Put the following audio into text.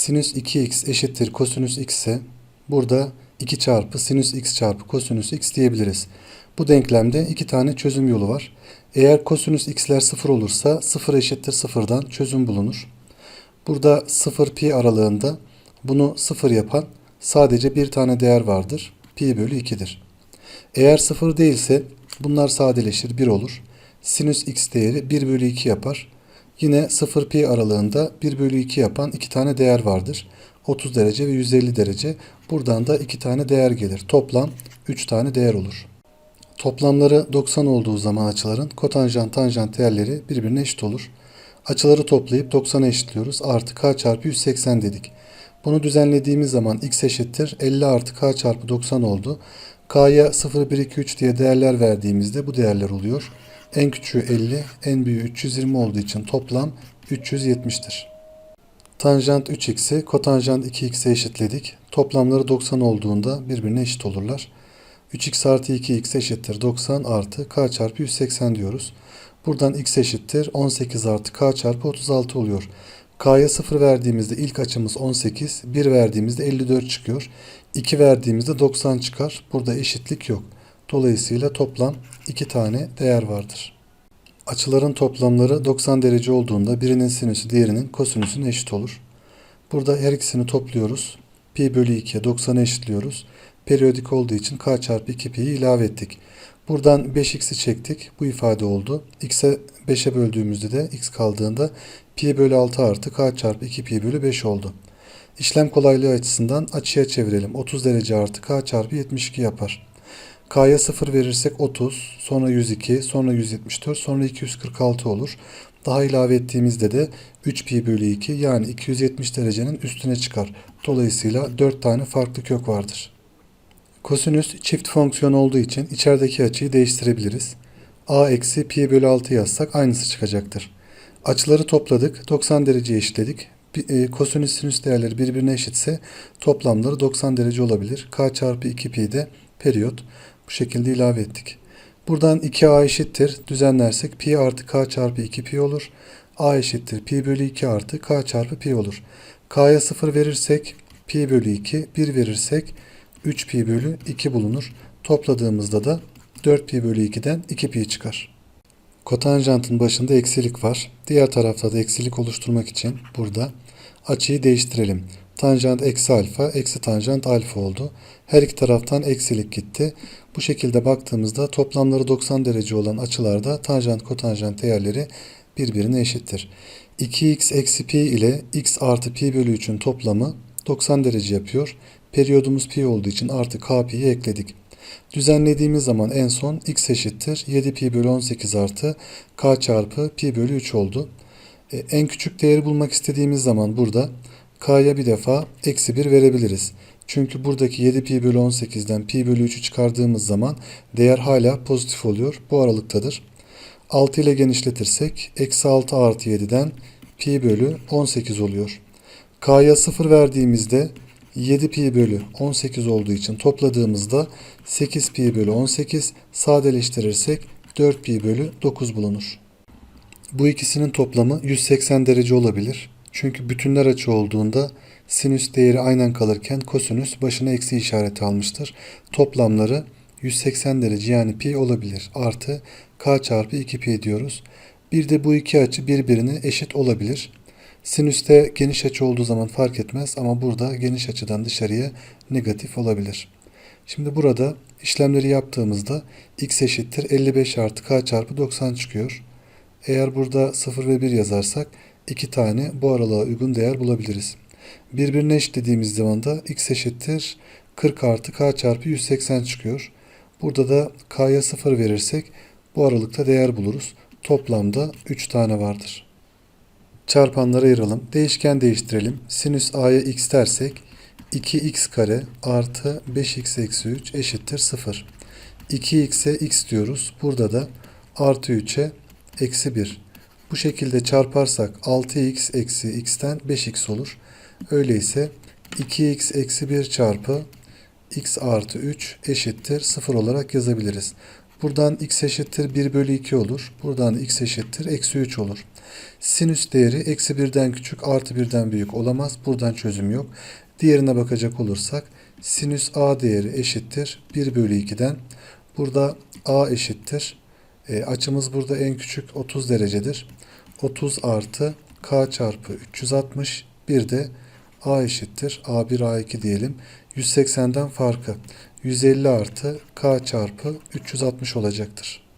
sinüs 2x eşittir kosinüs x ise burada 2 çarpı sinüs x çarpı kosinüs x diyebiliriz. Bu denklemde iki tane çözüm yolu var. Eğer kosinüs x'ler 0 olursa 0 eşittir 0'dan çözüm bulunur. Burada 0 pi aralığında bunu 0 yapan sadece bir tane değer vardır. Pi bölü 2'dir. Eğer 0 değilse bunlar sadeleşir 1 olur. Sinüs x değeri 1 bölü 2 yapar. Yine 0 pi aralığında 1 bölü 2 yapan iki tane değer vardır. 30 derece ve 150 derece. Buradan da iki tane değer gelir. Toplam 3 tane değer olur. Toplamları 90 olduğu zaman açıların kotanjant tanjant değerleri birbirine eşit olur. Açıları toplayıp 90'a eşitliyoruz. Artı k çarpı 180 dedik. Bunu düzenlediğimiz zaman x eşittir 50 artı k çarpı 90 oldu. k'ya 0, 1, 2, 3 diye değerler verdiğimizde bu değerler oluyor. En küçüğü 50, en büyüğü 320 olduğu için toplam 370'tir. Tanjant 3x'i kotanjant 2x'e eşitledik. Toplamları 90 olduğunda birbirine eşit olurlar. 3x artı 2x eşittir 90 artı k çarpı 180 diyoruz. Buradan x eşittir 18 artı k çarpı 36 oluyor. K'ya 0 verdiğimizde ilk açımız 18, 1 verdiğimizde 54 çıkıyor. 2 verdiğimizde 90 çıkar. Burada eşitlik yok. Dolayısıyla toplam 2 tane değer vardır. Açıların toplamları 90 derece olduğunda birinin sinüsü diğerinin kosinüsüne eşit olur. Burada her ikisini topluyoruz. Pi bölü 2'ye 90'a eşitliyoruz. Periyodik olduğu için k çarpı 2pi'yi ilave ettik. Buradan 5x'i çektik. Bu ifade oldu. x'e 5'e böldüğümüzde de x kaldığında pi bölü 6 artı k çarpı 2 pi bölü 5 oldu. İşlem kolaylığı açısından açıya çevirelim. 30 derece artı k çarpı 72 yapar. K'ya 0 verirsek 30, sonra 102, sonra 174, sonra 246 olur. Daha ilave ettiğimizde de 3 pi bölü 2 yani 270 derecenin üstüne çıkar. Dolayısıyla 4 tane farklı kök vardır. Kosinüs çift fonksiyon olduğu için içerideki açıyı değiştirebiliriz. a eksi pi bölü 6 yazsak aynısı çıkacaktır. Açıları topladık. 90 dereceye eşitledik. E, kosinüs sinüs değerleri birbirine eşitse toplamları 90 derece olabilir. k çarpı 2 pi de periyot. Bu şekilde ilave ettik. Buradan 2a eşittir. Düzenlersek pi artı k çarpı 2 pi olur. a eşittir pi bölü 2 artı k çarpı pi olur. k'ya 0 verirsek pi bölü 2, 1 verirsek 3 pi bölü 2 bulunur. Topladığımızda da 4 pi bölü 2'den 2 pi çıkar. Kotanjantın başında eksilik var. Diğer tarafta da eksilik oluşturmak için burada açıyı değiştirelim. Tanjant eksi alfa, eksi tanjant alfa oldu. Her iki taraftan eksilik gitti. Bu şekilde baktığımızda toplamları 90 derece olan açılarda tanjant kotanjant değerleri birbirine eşittir. 2x eksi pi ile x artı pi bölü 3'ün toplamı 90 derece yapıyor. Periyodumuz pi olduğu için artı k pi'yi ekledik. Düzenlediğimiz zaman en son x eşittir 7 pi bölü 18 artı k çarpı pi bölü 3 oldu. E, en küçük değeri bulmak istediğimiz zaman burada k'ya bir defa eksi 1 verebiliriz. Çünkü buradaki 7 pi bölü 18'den pi bölü 3'ü çıkardığımız zaman değer hala pozitif oluyor. Bu aralıktadır. 6 ile genişletirsek eksi 6 artı 7'den pi bölü 18 oluyor. K'ya 0 verdiğimizde 7 pi bölü 18 olduğu için topladığımızda 8 pi bölü 18 sadeleştirirsek 4 pi bölü 9 bulunur. Bu ikisinin toplamı 180 derece olabilir. Çünkü bütünler açı olduğunda sinüs değeri aynen kalırken kosinüs başına eksi işareti almıştır. Toplamları 180 derece yani pi olabilir. Artı k çarpı 2 pi diyoruz. Bir de bu iki açı birbirine eşit olabilir. Sinüste geniş açı olduğu zaman fark etmez ama burada geniş açıdan dışarıya negatif olabilir. Şimdi burada işlemleri yaptığımızda x eşittir 55 artı k çarpı 90 çıkıyor. Eğer burada 0 ve 1 yazarsak iki tane bu aralığa uygun değer bulabiliriz. Birbirine eşitlediğimiz zaman da x eşittir 40 artı k çarpı 180 çıkıyor. Burada da k'ya 0 verirsek bu aralıkta değer buluruz. Toplamda 3 tane vardır. Çarpanları ayıralım. Değişken değiştirelim. Sinüs a'ya x dersek 2x kare artı 5x eksi 3 eşittir 0. 2x'e x diyoruz. Burada da artı 3'e eksi 1. Bu şekilde çarparsak 6x eksi x'ten 5x olur. Öyleyse 2x eksi 1 çarpı x artı 3 eşittir 0 olarak yazabiliriz. Buradan x eşittir 1 bölü 2 olur. Buradan x eşittir eksi 3 olur. Sinüs değeri eksi birden küçük artı birden büyük olamaz. Buradan çözüm yok. Diğerine bakacak olursak sinüs a değeri eşittir 1 bölü 2'den. Burada a eşittir. E, açımız burada en küçük 30 derecedir. 30 artı k çarpı 360 bir de a eşittir. a1 a2 diyelim. 180'den farkı 150 artı k çarpı 360 olacaktır.